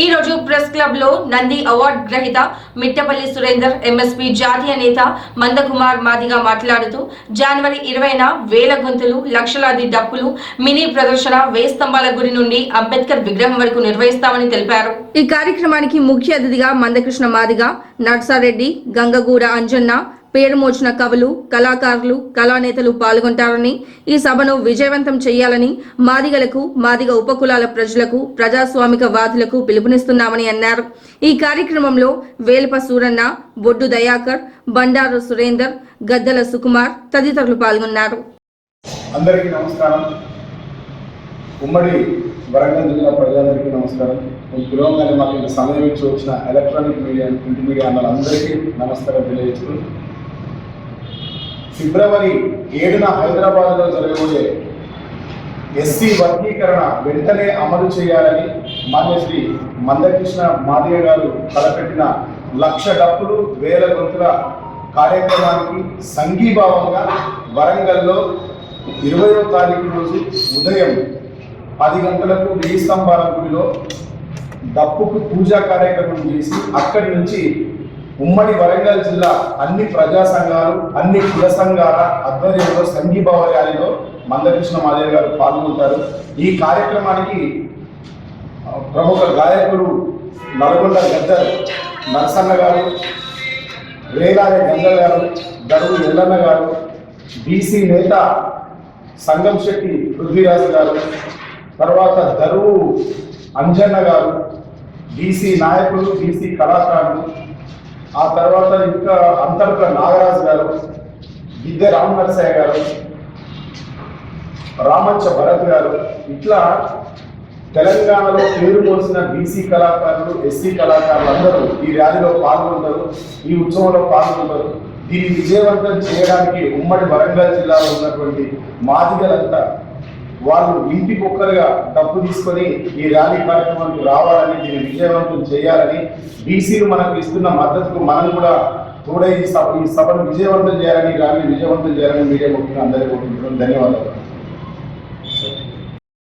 ఈ రోజు ప్రెస్ క్లబ్లో నంది అవార్డు గ్రహీత మిట్టపల్లి సురేందర్ ఎంఎస్పీ జాతీయ నేత మందకుమార్ మాదిగా మాట్లాడుతూ జనవరి ఇరవైన వేల గొంతులు లక్షలాది డప్పులు మినీ ప్రదర్శన వేస్తంభాల గుడి నుండి అంబేద్కర్ విగ్రహం వరకు నిర్వహిస్తామని తెలిపారు. ఈ కార్యక్రమానికి ముఖ్య అతిథిగా మందకృష్ణ మాదిగా నర్సారెడ్డి గంగగూడ అంజన్న పేరు మోచిన కవులు కళాకారులు కళానేతలు పాల్గొంటారని ఈ సభను విజయవంతం చేయాలని మాదిగలకు మాదిగ ఉపకులాల ప్రజలకు ప్రజాస్వామిక వాదులకు పిలుపునిస్తున్నామని అన్నారు. ఈ కార్యక్రమంలో వేల్ప సూరన్న బొడ్డు దయాకర్ బండారు సురేందర్ గద్దల సుకుమార్ తదితరులు పాల్గొన్నారు. అందరికీ నమస్కారం. ఉమ్మడి వరంగల్ జిల్లా ప్రజలందరికీ నమస్కారం. ఈ పిలవగానే మాకు ఇంత సమయం ఇచ్చి వచ్చిన ఎలక్ట్రానిక్ మీడియా ప్రింట్ మీడియా అన్నలందరికీ నమస్కారం తెలియజేస్తున్నాను ఫిబ్రవరి ఏడున హైదరాబాద్లో జరగబోయే ఎస్సీ వర్గీకరణ వెంటనే అమలు చేయాలని మాన్యశ్రీ మందకృష్ణ మాదయ్య గారు తలపెట్టిన లక్ష డబ్బులు వేల గొంతుల కార్యక్రమానికి సంఘీభావంగా వరంగల్లో ఇరవయో తారీఖు రోజు ఉదయం పది గంటలకు వెయ్యి స్తంభాల గుడిలో డప్పుకు పూజా కార్యక్రమం చేసి అక్కడి నుంచి ఉమ్మడి వరంగల్ జిల్లా అన్ని ప్రజా సంఘాలు అన్ని కుల సంఘాల ఆధ్వర్యంలో సంఘీభావ ర్యాలీలో మందకృష్ణ మాదేవి గారు పాల్గొంటారు. ఈ కార్యక్రమానికి ప్రముఖ గాయకుడు నల్గొండ గద్దర్ నరసన్న గారు వేలాది గంగల్ గారు దరువు ఎల్లన్న గారు బీసీ నేత సంగం శెట్టి పృథ్వీరాజ్ గారు తర్వాత దరువు అంజన్న గారు బీసీ నాయకులు బీసీ కళాకారులు ఆ తర్వాత ఇంకా అంతర్క నాగరాజు గారు గిద్దె రామ్ నరసయ్య గారు రామంచ భరత్ గారు ఇట్లా తెలంగాణలో పేరు పోసిన బీసీ కళాకారులు ఎస్సీ కళాకారులు అందరూ ఈ ర్యాలీలో పాల్గొంటారు ఈ ఉత్సవంలో పాల్గొంటారు. దీన్ని విజయవంతం చేయడానికి ఉమ్మడి వరంగల్ జిల్లాలో ఉన్నటువంటి మాదిగలంతా వాళ్ళు ఇంటికి ఒక్కరుగా డబ్బు తీసుకొని ఈ ర్యాలీ కార్యక్రమానికి రావాలని దీన్ని విజయవంతం చేయాలని బీసీలు మనకు ఇస్తున్న మద్దతుకు మనం కూడా తోడై ఈ సభ ఈ సభను విజయవంతం చేయాలని ర్యాలీ విజయవంతం చేయాలని మీడియా ముఖ్యంగా అందరికీ ధన్యవాదాలు.